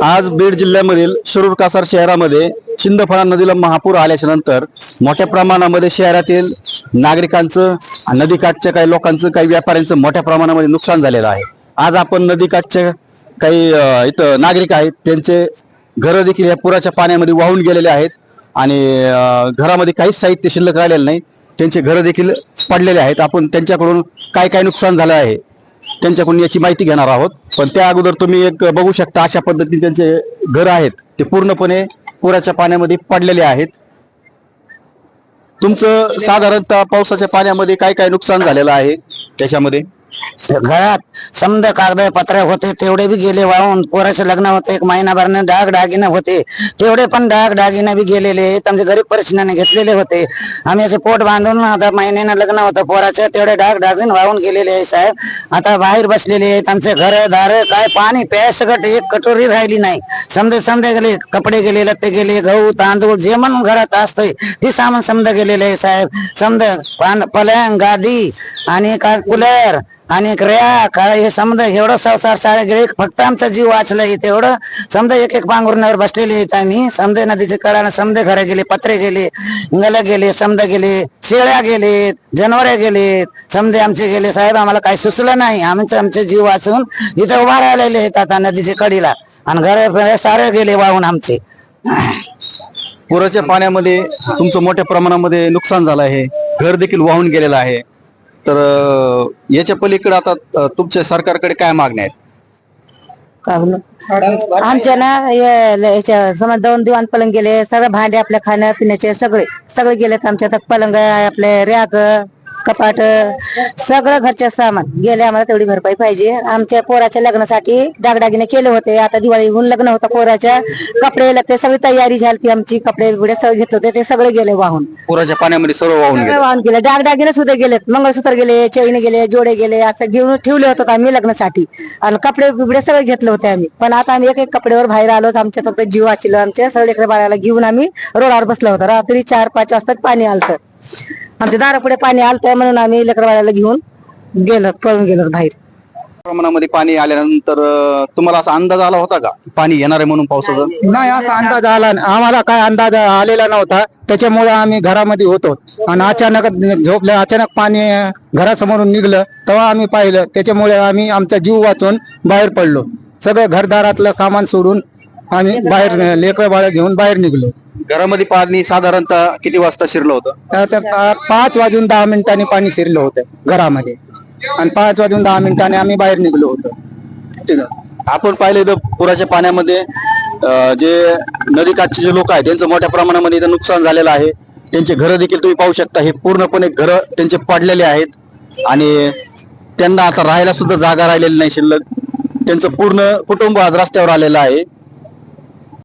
आज बीड जिल्ह्यामधील शिरूर कासार शहरामध्ये शिंदफळा नदीला महापूर आल्याच्यानंतर मोठ्या प्रमाणामध्ये शहरातील नागरिकांचं नदीकाठच्या काही लोकांचं काही व्यापाऱ्यांचं मोठ्या प्रमाणामध्ये नुकसान झालेलं आहे. आज आपण नदीकाठच्या काही इथं नागरिक आहेत त्यांचे घरं देखील या पुराच्या पाण्यामध्ये वाहून गेलेले आहेत आणि घरामध्ये काहीच साहित्य शिल्लक राहिलेलं नाही. त्यांचे घरं देखील पडलेले आहेत. आपण त्यांच्याकडून काय काय नुकसान झालं आहे त्यांच्याकडून याची माहिती घेणार आहोत. पण त्या अगोदर तुम्ही एक बघू शकता अशा पद्धतीने त्यांचे घर आहेत. ते पूर्णपणे पुराच्या पाण्यामध्ये पडलेले आहेत. तुमचं साधारणतः पावसाच्या पाण्यामध्ये काय काय नुकसान झालेलं आहे त्याच्यामध्ये? घरात समद कागद पत्र होते तेवढे बी गेले वाहून. पोराचे लग्न होते एक महिनाभरने डाग डागिने होते. तेवढे पण डाग दागिने बी गेलेले त्यांचे गरीब परिस्थितीने घेतलेले होते. आम्ही असे पोट बांधून आता महिन्यानं लग्न होतं पोराचे तेवढे डाग दागिन वाहून गेलेले आहे साहेब. आता बाहेर बसलेले आहे त्यांचे घर दार काय पाणी प्यायसकट एक कटोरी राहिली नाही. समजे समजे गेले कपडे गेले लत्ते गेले गहू तांदूळ जे म्हणून घरात असतंय ते सामान समजा गेलेले आहे साहेब. समजा पान पलंग गादी आणि काय कुलर आणि रया काय हे समजा एवढं संसार सारे गेले फक्त आमचा जीव वाचला इथे एवढं. समजा एक एक पांघरुणावर बसलेले आहेत आम्ही. समजा नदीचे कडाने समजा घरा गेले पत्रे गेले गला गेले समजा गेले शेळ्या गेलेत जनावरे गेलेत. समजे आमचे गेले साहेब आम्हाला काही सुचलं नाही. आमचे आमचे जीव वाचून इथे उभा राहिलेले आहेत आता नदीच्या कडीला. आणि घर सारे गेले वाहून आमचे. पुराच्या पाण्यामध्ये तुमचं मोठ्या प्रमाणामध्ये नुकसान झालं आहे. घर देखील वाहून गेलेलं आहे. तर याच्या पलीकडे आता तुमच्या सरकारकडे काय मागण्या आहेत? आमच्या ना याच्या समज दोन दिवाण पलंग गेले सगळे भांडे आपल्या खाण्या पिण्याचे सगळे सगळे गेलेत आमच्या. पलंग आपले रॅक कपाट सगळं घरचे सामान. गेले आम्हाला तेवढी भरपाई पाहिजे. आमच्या पोराच्या लग्नासाठी डागडागिने केले होते. आता दिवाळी होऊन लग्न होतं. पोराच्या कपडे लत्ते सगळी तयारी झाली आमची. कपडे बिपडे सगळे घेतले होते. ते सगळे गेले वाहून. पुराच्या पाण्यामध्ये सर्व वाहून गेले. वाहून गेले. डागडागिने सुद्धा गेलेत. मंगळसूत्र गेले चैन गेले जोडे गेले. असं घेऊन ठेवले होते आम्ही लग्नासाठी. आणि कपडे बिपडे सगळे घेतले होते आम्ही. पण आता आम्ही एक एक कपड्यावर बाहेर आलो आमच्या फक्त जीव वाचलो. आमच्या सगळे बाळाला घेऊन आम्ही रोडावर बसलो होतो. रात्री चार पाच वाजता पाणी आलतं. आमच्या दारापुढे पाणी आलतं म्हणून आम्ही लेकर बाळाला घेऊन गेलो पळून गेलो बाहेर. प्रमाणामध्ये पाणी आल्यानंतर अं, तुम्हाला असा अंदाज आला होता का? पाणी येणार आहे म्हणून पावसाचं? नाही असा अंदाज आला नाही. आम्हाला काय अंदाज आलेला नव्हता. त्याच्यामुळे आम्ही घरामध्ये होतो. आणि अचानक झोपलं अचानक पाणी घरासमोरून निघलं तेव्हा आम्ही पाहिलं. त्याच्यामुळे आम्ही आमचा जीव वाचून बाहेर पडलो. सगळं घरदारातलं सामान सोडून आम्ही बाहेर लेकर बाळ घेऊन बाहेर निघलो. घरामध्ये पाणी साधारणतः किती वाजता शिरलं होतं? तर ते पा- पाच वाजून दहा मिनिटांनी पाणी शिरलं होतं घरामध्ये. आणि पाच वाजून दहा मिनिटांनी आम्ही बाहेर निघलो होतो. आपण पाहिले तर पुराच्या पाण्यामध्ये अं, जे नदीकाठचे जे लोक आहेत त्यांचं मोठ्या प्रमाणामध्ये इथं नुकसान झालेलं आहे. त्यांचे घरं देखील तुम्ही पाहू शकता हे पूर्णपणे घरं त्यांचे पडलेले आहेत. आणि त्यांना आता राहायला सुद्धा जागा राहिलेली नाही शिल्लक. त्यांचं पूर्ण कुटुंब आज रस्त्यावर आलेलं आहे.